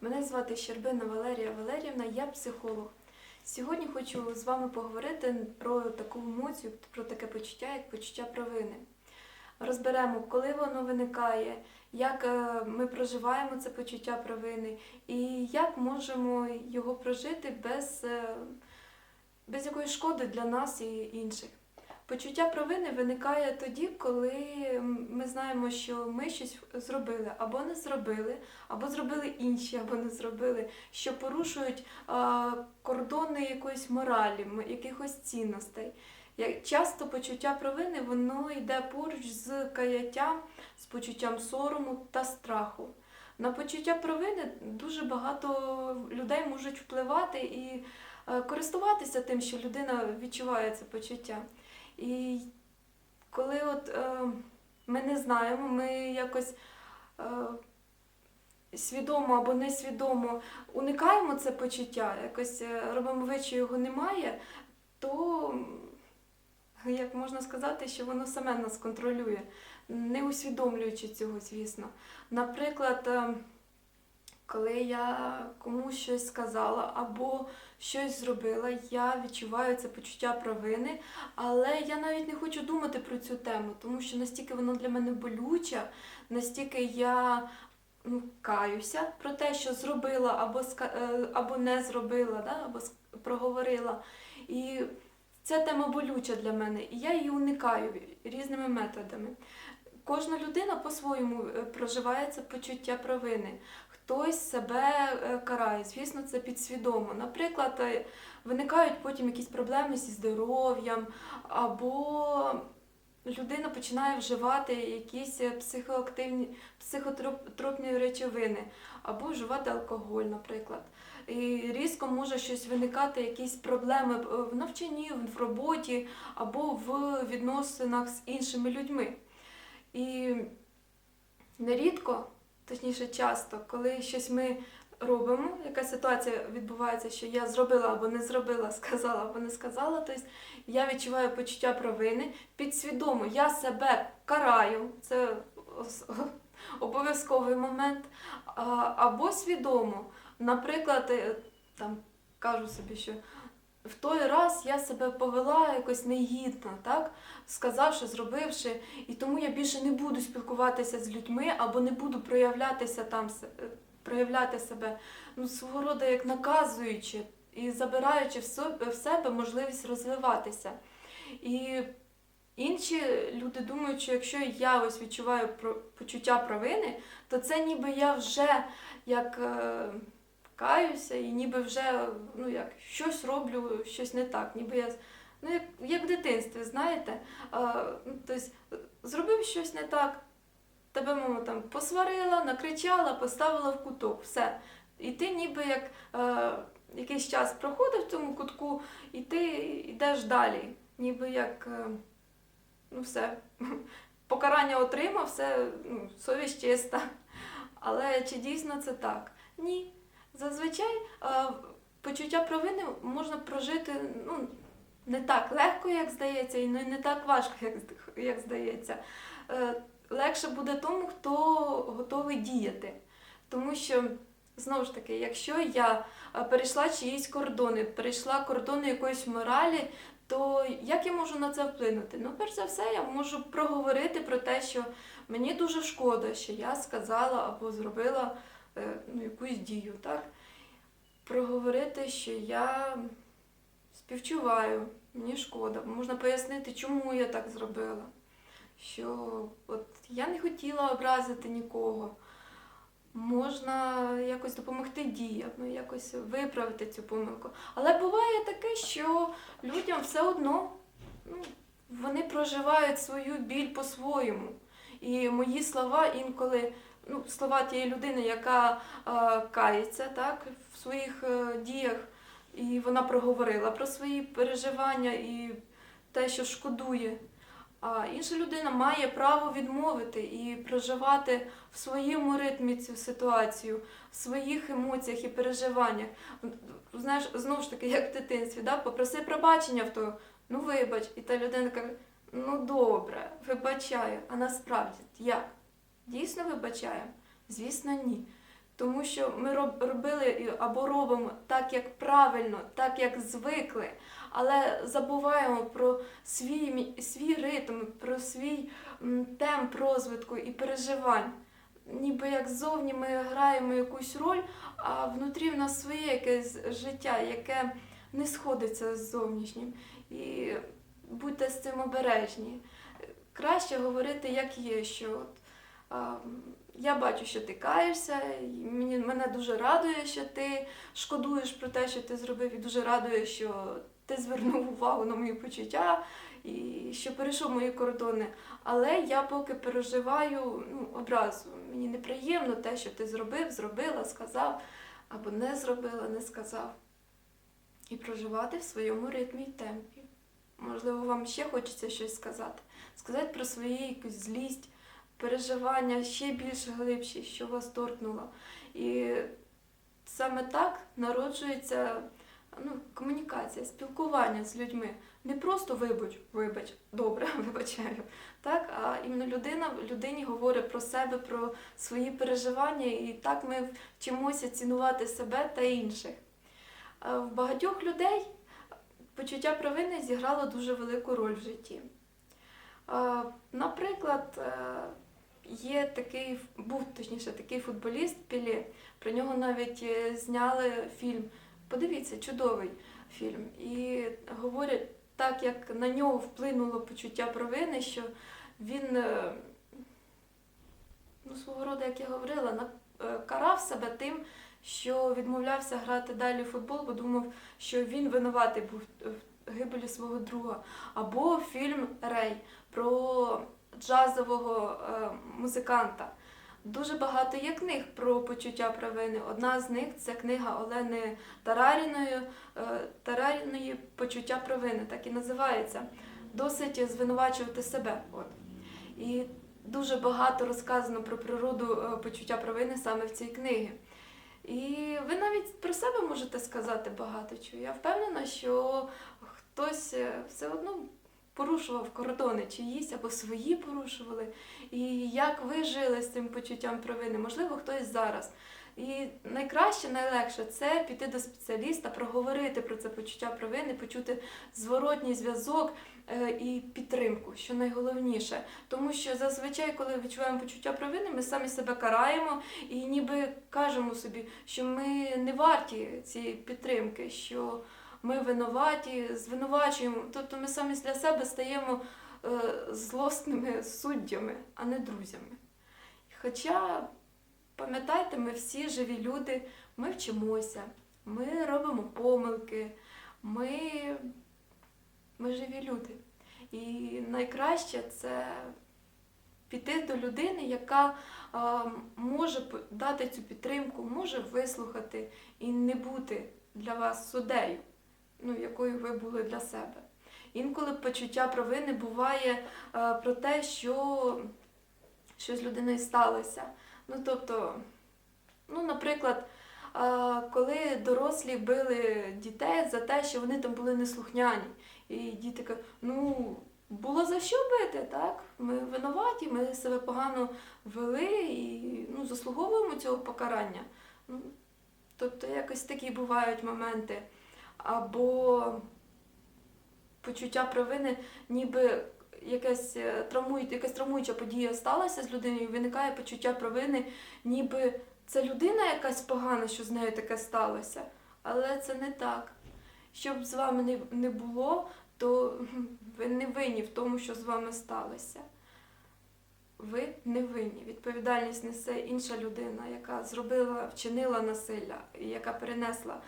Мене звати Щербина Валерія Валерівна, я психолог. Сьогодні хочу з вами поговорити про таку емоцію, про таке почуття, як почуття провини. Розберемо, коли воно виникає, як е, ми проживаємо це почуття провини і як можемо його прожити без, е, без якоїсь шкоди для нас і інших. Почуття провини виникає тоді, коли ми знаємо, що ми щось зробили або не зробили, або зробили інші, або не зробили, що порушують кордони якоїсь моралі, якихось цінностей. Часто почуття провини воно йде поруч з каяттям, з почуттям сорому та страху. На почуття провини дуже багато людей можуть впливати і е, користуватися тим, що людина відчуває це почуття. І коли от е, ми не знаємо, ми якось е, свідомо або несвідомо уникаємо це почуття, якось е, робимо вид, що його немає, то як можна сказати, що воно саме нас контролює, не усвідомлюючи цього, звісно. Наприклад, е, коли я комусь щось сказала або щось зробила, я відчуваю це почуття провини, але я навіть не хочу думати про цю тему, тому що настільки воно для мене болюча, настільки я ну, каюся про те, що зробила або, е, або не зробила, да? або проговорила. І ця тема болюча для мене, і я її уникаю різними методами. Кожна людина по-своєму е, проживає це почуття провини. Хтось себе е, карає, звісно, це підсвідомо. Наприклад, е, виникають потім якісь проблеми зі здоров'ям, або людина починає вживати якісь е, психоактивні, психотропні речовини, або вживати алкоголь, наприклад. І різко може щось виникати, якісь проблеми в навчанні, в роботі або в відносинах з іншими людьми. І нерідко, точніше часто, коли щось ми робимо, яка ситуація відбувається, що я зробила або не зробила, сказала або не сказала, тобто я відчуваю почуття провини, підсвідомо я себе караю, це обов'язковий момент, або свідомо. Наприклад, е, там кажу собі, що в той раз я себе повела якось негідно, так? сказавши, зробивши, і тому я більше не буду спілкуватися з людьми або не буду проявлятися там, е, проявляти себе ну, свого роду як наказуючи і забираючи в себе можливість розвиватися. І інші люди думають, що якщо я ось відчуваю почуття провини, то це ніби я вже як е, каюся і ніби вже ну, як, щось роблю, щось не так, ніби я. Ну, як, як в дитинстві, знаєте, а, тобто, зробив щось не так, тебе мама там посварила, накричала, поставила в куток, все. І ти ніби як е, якийсь час проходив в цьому кутку, і ти йдеш далі, ніби як е, ну все, покарання отримав, все, ну, совість чиста. Але чи дійсно це так? Ні. Зазвичай е, почуття провини можна прожити ну, не так легко, як здається, і не так важко, як, як здається. Е, Легше буде тому, хто готовий діяти. Тому що, знову ж таки, якщо я е, перейшла чиїсь кордони, перейшла кордони якоїсь моралі, то як я можу на це вплинути? Ну, перш за все, я можу проговорити про те, що мені дуже шкода, що я сказала або зробила ну, якусь дію, так? Проговорити, що я співчуваю, мені шкода. Можна пояснити, чому я так зробила. Що от я не хотіла образити нікого. Можна якось допомогти діям, ну, якось виправити цю помилку. Але буває таке, що людям все одно ну, вони проживають свою біль по-своєму. І мої слова інколи, ну, слова тієї людини, яка е, кається так, в своїх е, діях, і вона проговорила про свої переживання і те, що шкодує. А інша людина має право відмовити і проживати в своєму ритмі цю ситуацію, в своїх емоціях і переживаннях. Знаєш, знову ж таки, як в дитинстві, да? попроси пробачення в того, ну вибач, і та людина каже, ну добре, вибачаю. А насправді як? Дійсно вибачає? Звісно, ні. Тому що ми робили або робимо так, як правильно, так як звикли, але забуваємо про свій, свій ритм, про свій темп розвитку і переживань. Ніби як ззовні ми граємо якусь роль, а внутрі в нас своє якесь життя, яке не сходиться з зовнішнім. І будьте з цим обережні. Краще говорити, як є, що от, а, я бачу, що ти каєшся, і мені, мене дуже радує, що ти шкодуєш про те, що ти зробив, і дуже радує, що ти звернув увагу на мої почуття і що перейшов мої кордони. Але я поки переживаю ну, образу. Мені неприємно те, що ти зробив, зробила, сказав, або не зробила, не сказав. І проживати в своєму ритмі і темпі. Можливо, вам ще хочеться щось сказати. Сказати про свою якусь злість, переживання ще більш глибші, що вас торкнуло. І саме так народжується ну, комунікація, спілкування з людьми. Не просто вибач, вибач, добре, вибачаю. Так, а іменно людина людині говорить про себе, про свої переживання, і так ми вчимося цінувати себе та інших. В багатьох людей почуття провини зіграло дуже велику роль в житті. Наприклад, е, є такий, був точніше такий футболіст Піле, про нього навіть е, зняли фільм. Подивіться, чудовий фільм. І говорять, так як на нього вплинуло почуття провини, що він е, ну, свого роду, як я говорила, на- е, карав себе тим, що відмовлявся грати далі в футбол, бо думав, що він винуватий був в гибелі свого друга. Або фільм Рей про джазового е, музиканта. Дуже багато є книг про почуття провини. Одна з них це книга Олени Тараріної, е, Тараріної Почуття провини, так і називається. Досить звинувачувати себе. От. І дуже багато розказано про природу е, почуття провини саме в цій книгі. І ви навіть про себе можете сказати багато чого. Я впевнена, що хтось е, все одно порушував кордони чиїсь або свої порушували. І як ви жили з цим почуттям провини? Можливо, хтось зараз. І найкраще, найлегше це піти до спеціаліста, проговорити про це почуття провини, почути зворотній зв'язок і підтримку, що найголовніше. Тому що зазвичай, коли відчуваємо почуття провини, ми самі себе караємо і ніби кажемо собі, що ми не варті цієї підтримки, що ми винуваті, звинувачуємо. Тобто ми самі для себе стаємо е, злосними суддями, а не друзями. Хоча, пам'ятайте, ми всі живі люди, ми вчимося, ми робимо помилки, ми, ми живі люди. І найкраще це піти до людини, яка може дати цю підтримку, може вислухати і не бути для вас суддею, ну, якою ви були для себе. Інколи почуття провини буває про те, що щось з людиною сталося. Ну, тобто, ну, наприклад, коли дорослі били дітей за те, що вони там були неслухняні. І діти кажуть, ну, було за що бити, так? Ми винуваті, ми себе погано вели і ну, заслуговуємо цього покарання. Ну, тобто, якось такі бувають моменти. Або почуття провини, ніби якась е, травмує, якась травмуюча подія сталася з людиною, виникає почуття провини, ніби це людина якась погана, що з нею таке сталося. Але це не так. Щоб з вами не, не було, то ви не винні в тому, що з вами сталося. Ви не винні. Відповідальність несе інша людина, яка зробила, вчинила насилля, яка перенесла,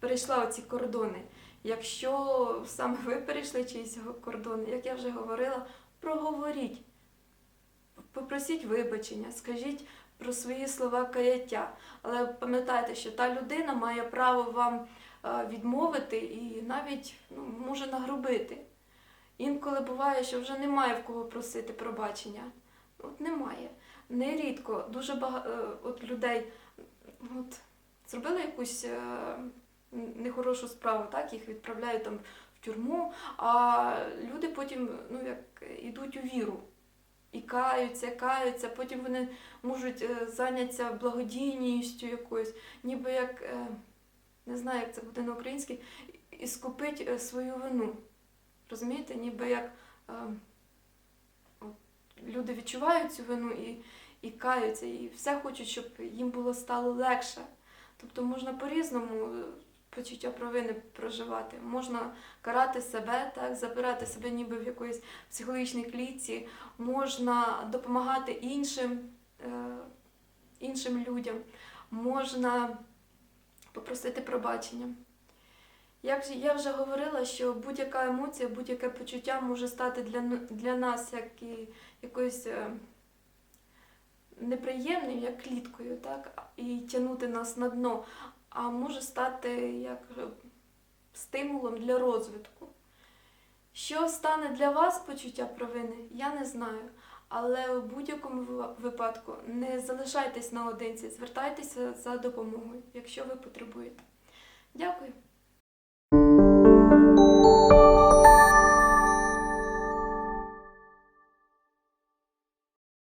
перейшла оці кордони. Якщо саме ви перейшли чиїсь кордони, як я вже говорила, проговоріть, попросіть вибачення, скажіть про свої слова каяття. Але пам'ятайте, що та людина має право вам відмовити і навіть ну, може нагрубити. Інколи буває, що вже немає в кого просити пробачення. От немає. Нерідко дуже багато от людей от, зробили якусь е, нехорошу справу, так, їх відправляють там в тюрму, а люди потім ну, як, ідуть у віру. і каються, каються, потім вони можуть е, зайнятися благодійністю якоюсь, ніби як, е, не знаю, як це буде на українській, і скупить е, свою вину. Розумієте, ніби як е, от люди відчувають цю вину і, і каються, і все хочуть, щоб їм було стало легше. Тобто можна по-різному е, почуття провини проживати. Можна карати себе, так, забирати себе ніби в якоїсь психологічній клітці, можна допомагати іншим, е, іншим людям, можна попросити пробачення. Як я вже говорила, що будь-яка емоція, будь-яке почуття може стати для, для нас як і якоюсь е, неприємним, як кліткою, так, і тягнути нас на дно, а може стати як е, стимулом для розвитку. Що стане для вас почуття провини, я не знаю. Але у будь-якому випадку не залишайтесь наодинці, звертайтеся за допомогою, якщо ви потребуєте. Дякую.